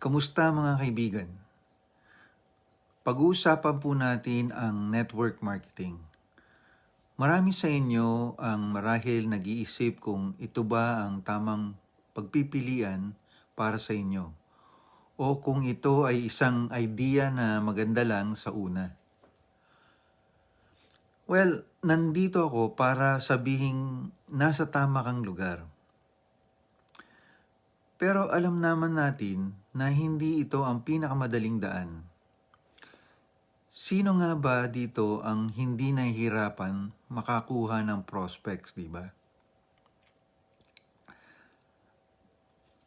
Kamusta mga kaibigan? Pag-uusapan po natin ang network marketing. Marami sa inyo ang marahil nag-iisip kung ito ba ang tamang pagpipilian para sa inyo o kung ito ay isang idea na maganda lang sa una. Well, nandito ako para sabihin nasa tama kang lugar. Pero alam naman natin na hindi ito ang pinakamadaling daan. Sino nga ba dito ang hindi nahihirapan makakuha ng prospects, di ba?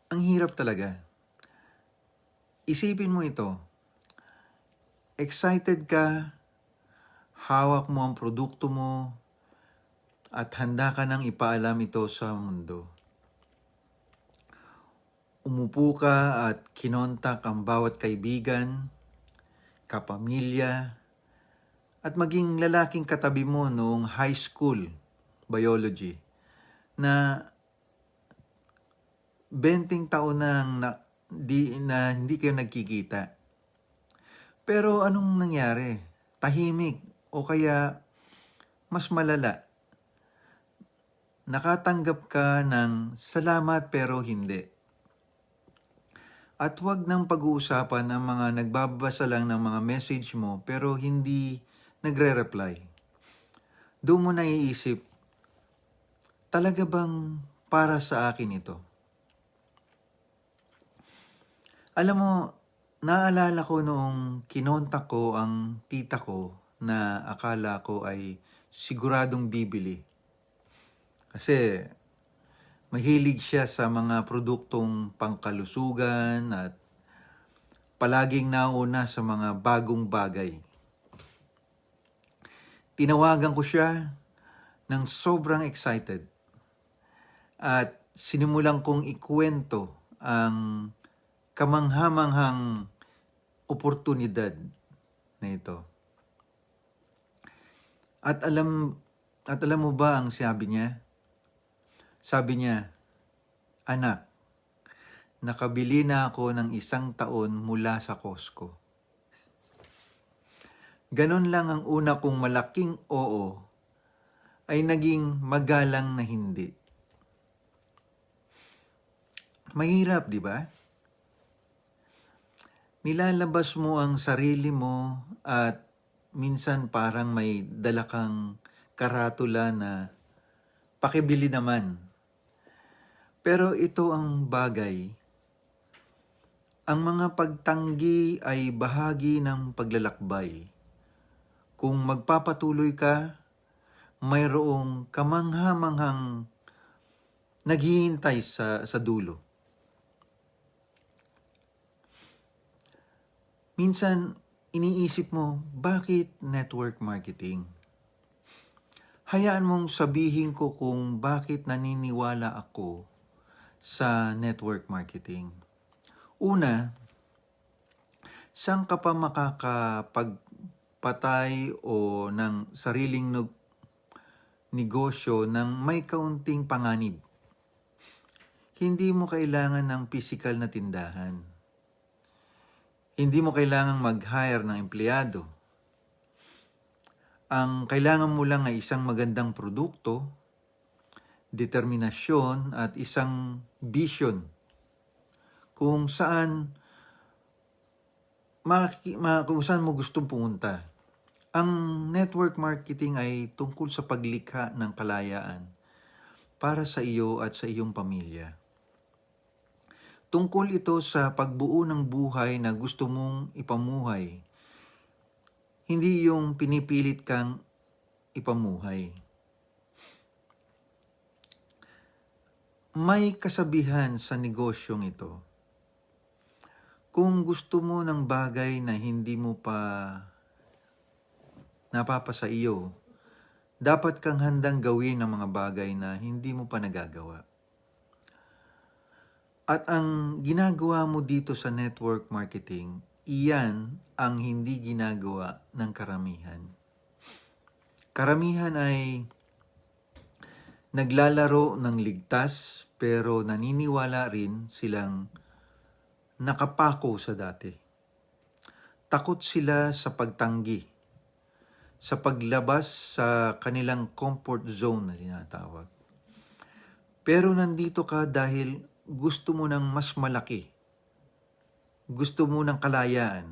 Ang hirap talaga. Isipin mo ito. Excited ka, hawak mo ang produkto mo, at handa ka nang ipaalam ito sa mundo. Umupo ka at kinontak ang bawat kaibigan, kapamilya, at maging lalaking katabi mo noong high school biology na 20 taon nang na, di, na hindi kayo nagkikita. Pero anong nangyari? Tahimik o kaya mas malala? Nakatanggap ka ng salamat pero hindi. At huwag nang pag-uusapan ang mga nagbabasa lang ng mga message mo pero hindi nagre-reply. Doon mo naiisip, talaga bang para sa akin ito? Alam mo, naalala ko noong kinontak ko ang tita ko na akala ko ay siguradong bibili. Kasi mahilig siya sa mga produktong pangkalusugan at palaging nauna sa mga bagong bagay. Tinawagan ko siya ng sobrang excited at sinimulan kong ikwento ang kamanghamanghang oportunidad na ito. At alam at alam mo ba ang sabi niya? Sabi niya, Anak, nakabili na ako ng isang taon mula sa Costco. Ganon lang ang una kong malaking oo ay naging magalang na hindi. Mahirap, di ba? Nilalabas mo ang sarili mo at minsan parang may dala kang karatula na pakibili naman. Pero ito ang bagay. Ang mga pagtanggi ay bahagi ng paglalakbay. Kung magpapatuloy ka, mayroong kamangha-manghang naghihintay sa, sa dulo. Minsan, iniisip mo, bakit network marketing? Hayaan mong sabihin ko kung bakit naniniwala ako sa network marketing. Una, saan ka pa makakapagpatay o ng sariling negosyo ng may kaunting panganib? Hindi mo kailangan ng pisikal na tindahan. Hindi mo kailangang mag-hire ng empleyado. Ang kailangan mo lang ay isang magandang produkto, determinasyon at isang vision kung saan maki, ma, kung saan mo gustong pumunta. Ang network marketing ay tungkol sa paglikha ng kalayaan para sa iyo at sa iyong pamilya. Tungkol ito sa pagbuo ng buhay na gusto mong ipamuhay. Hindi yung pinipilit kang ipamuhay. May kasabihan sa negosyong ito. Kung gusto mo ng bagay na hindi mo pa napapasa iyo, dapat kang handang gawin ng mga bagay na hindi mo pa nagagawa. At ang ginagawa mo dito sa network marketing, iyan ang hindi ginagawa ng karamihan. Karamihan ay naglalaro ng ligtas pero naniniwala rin silang nakapako sa dati. Takot sila sa pagtanggi, sa paglabas sa kanilang comfort zone na tinatawag. Pero nandito ka dahil gusto mo ng mas malaki. Gusto mo ng kalayaan,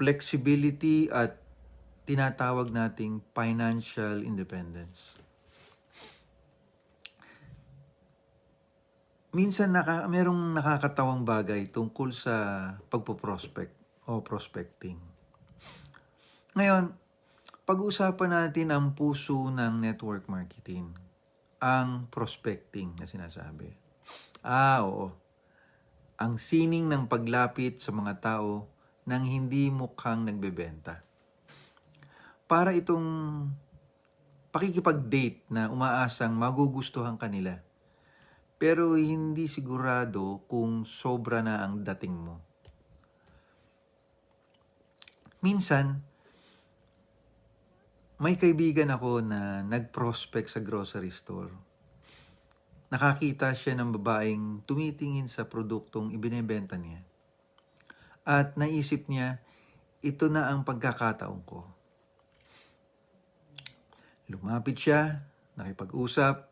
flexibility at tinatawag nating financial independence. Minsan naka, merong nakakatawang bagay tungkol sa pagpo-prospect o prospecting. Ngayon, pag-uusapan natin ang puso ng network marketing, ang prospecting na sinasabi. Ah, oo. Ang sining ng paglapit sa mga tao nang hindi mukhang nagbebenta. Para itong pakikipag-date na umaasang magugustuhan kanila pero hindi sigurado kung sobra na ang dating mo. Minsan, may kaibigan ako na nag-prospect sa grocery store. Nakakita siya ng babaeng tumitingin sa produktong ibinebenta niya. At naisip niya, ito na ang pagkakataon ko. Lumapit siya, nakipag-usap,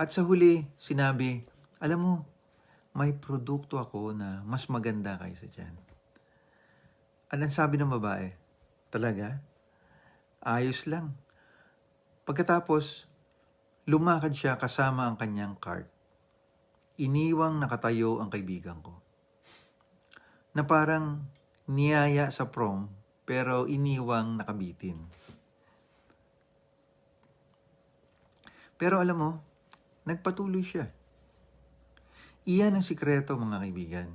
at sa huli, sinabi, alam mo, may produkto ako na mas maganda kaysa dyan. Anong sabi ng babae? Talaga? Ayos lang. Pagkatapos, lumakad siya kasama ang kanyang cart. Iniwang nakatayo ang kaibigan ko. Na parang niyaya sa prom pero iniwang nakabitin. Pero alam mo, nagpatuloy siya. Iyan ang sikreto mga kaibigan.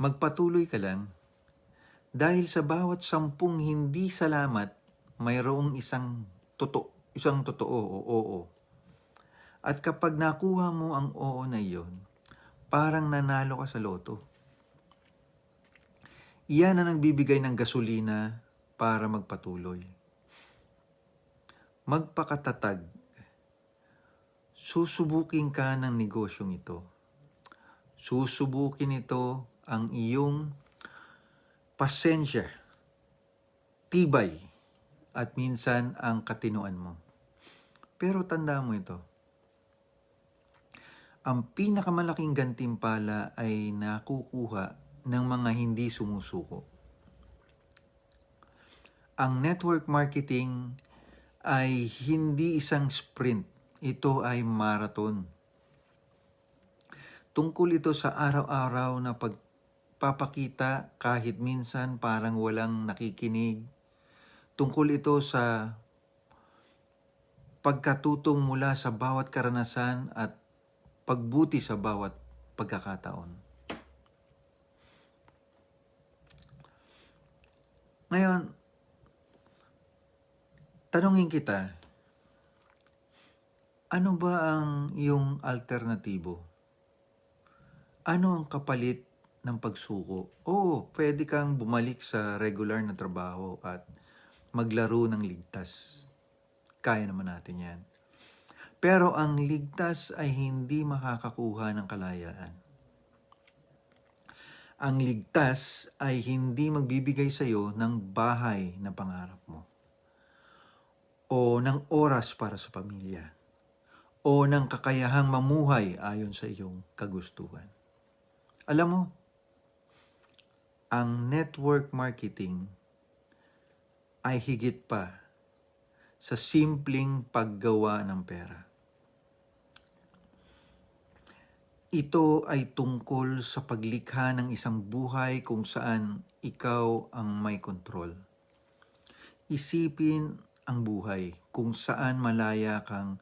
Magpatuloy ka lang dahil sa bawat sampung hindi salamat, mayroong isang totoo, isang totoo o oo. At kapag nakuha mo ang oo na iyon, parang nanalo ka sa loto. Iyan ang nagbibigay ng gasolina para magpatuloy. Magpakatatag. Susubukin ka ng negosyong ito. Susubukin ito ang iyong pasensya, tibay, at minsan ang katinuan mo. Pero tanda mo ito. Ang pinakamalaking gantimpala ay nakukuha ng mga hindi sumusuko. Ang network marketing ay hindi isang sprint. Ito ay marathon. Tungkol ito sa araw-araw na pagpapakita kahit minsan parang walang nakikinig. Tungkol ito sa pagkatutong mula sa bawat karanasan at pagbuti sa bawat pagkakataon. Ngayon, tanungin kita, ano ba ang iyong alternatibo? Ano ang kapalit ng pagsuko? Oo, pwede kang bumalik sa regular na trabaho at maglaro ng ligtas. Kaya naman natin yan. Pero ang ligtas ay hindi makakakuha ng kalayaan. Ang ligtas ay hindi magbibigay sa iyo ng bahay na pangarap mo. O ng oras para sa pamilya. O ng kakayahang mamuhay ayon sa iyong kagustuhan. Alam mo, ang network marketing ay higit pa sa simpleng paggawa ng pera. Ito ay tungkol sa paglikha ng isang buhay kung saan ikaw ang may kontrol. Isipin ang buhay kung saan malaya kang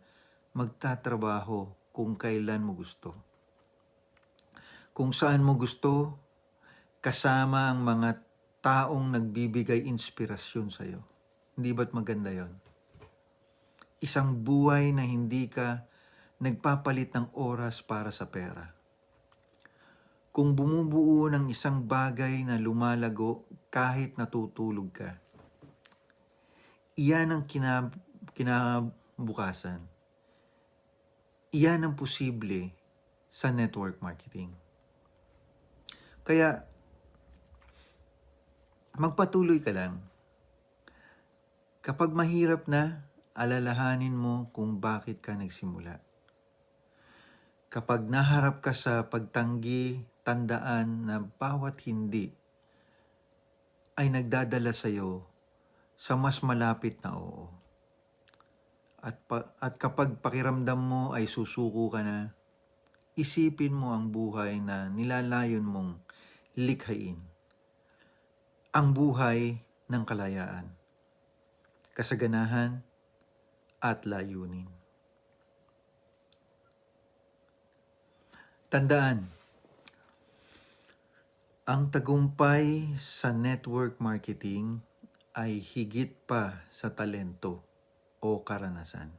magtatrabaho kung kailan mo gusto. Kung saan mo gusto, kasama ang mga taong nagbibigay inspirasyon sa iyo. Hindi ba't maganda yon? Isang buhay na hindi ka nagpapalit ng oras para sa pera. Kung bumubuo ng isang bagay na lumalago kahit natutulog ka, iyan ang kinab- kinabukasan. Iyan ang posible sa network marketing. Kaya, magpatuloy ka lang. Kapag mahirap na, alalahanin mo kung bakit ka nagsimula. Kapag naharap ka sa pagtanggi, tandaan na bawat hindi ay nagdadala sa iyo sa mas malapit na oo. At, pa- at kapag pakiramdam mo ay susuko ka na, isipin mo ang buhay na nilalayon mong likhain. Ang buhay ng kalayaan, kasaganahan, at layunin. Tandaan, ang tagumpay sa network marketing ay higit pa sa talento o karanasan.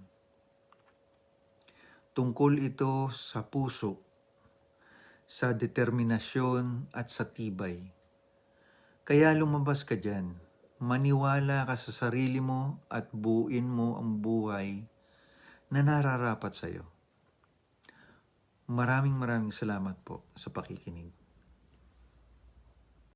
Tungkol ito sa puso, sa determinasyon at sa tibay. Kaya lumabas ka dyan, maniwala ka sa sarili mo at buuin mo ang buhay na nararapat sa iyo. Maraming maraming salamat po sa pakikinig.